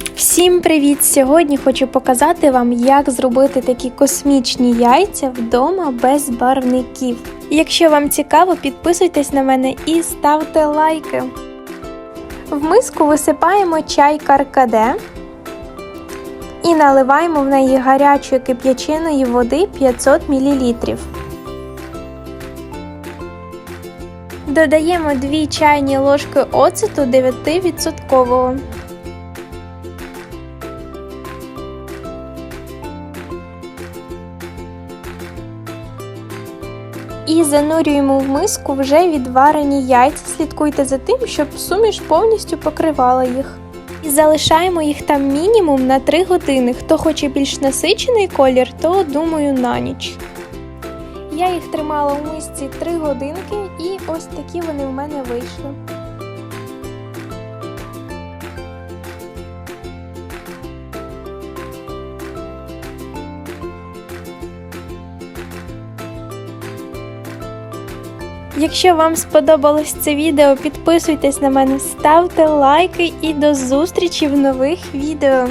Всім привіт! Сьогодні хочу показати вам, як зробити такі космічні яйця вдома без барвників. Якщо вам цікаво, підписуйтесь на мене і ставте лайки. В миску висипаємо чай каркаде і наливаємо в неї гарячої кип'яченої води 500 мл. Додаємо 2 чайні ложки оцету 9%. І занурюємо в миску вже відварені яйця. Слідкуйте за тим, щоб суміш повністю покривала їх. І залишаємо їх там мінімум на 3 години. Хто хоче більш насичений колір, то думаю на ніч. Я їх тримала у мисці 3 годинки і ось такі вони в мене вийшли. Якщо вам сподобалось це відео, підписуйтесь на мене, ставте лайки і до зустрічі в нових відео.